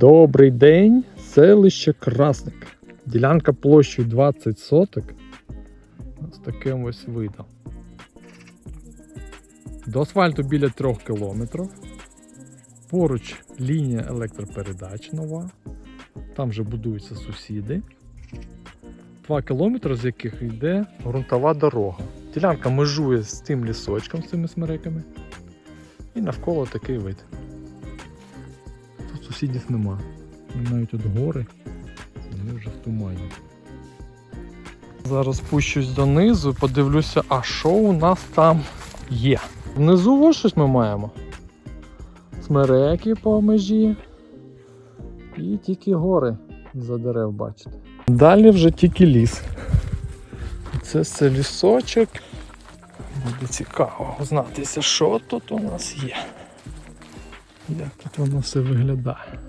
Добрий день, селище Красник. Ділянка площею 20 соток. З таким ось видом. До асфальту біля 3 кілометрів. Поруч лінія електропередач нова. Там вже будуються сусіди. 2 кілометри, з яких йде ґрунтова дорога. Ділянка межує з тим лісочком, з цими смереками. І навколо такий вид. Сусідів нема. Навіть тут гори, вони вже в тумані. Зараз спущусь донизу, подивлюся, а що у нас там є. Внизу ось щось ми маємо. Смереки по межі. І тільки гори за дерев бачите. Далі вже тільки ліс. Це все лісочок. Буде цікаво знатися, що тут у нас є. Як тут воно все виглядає.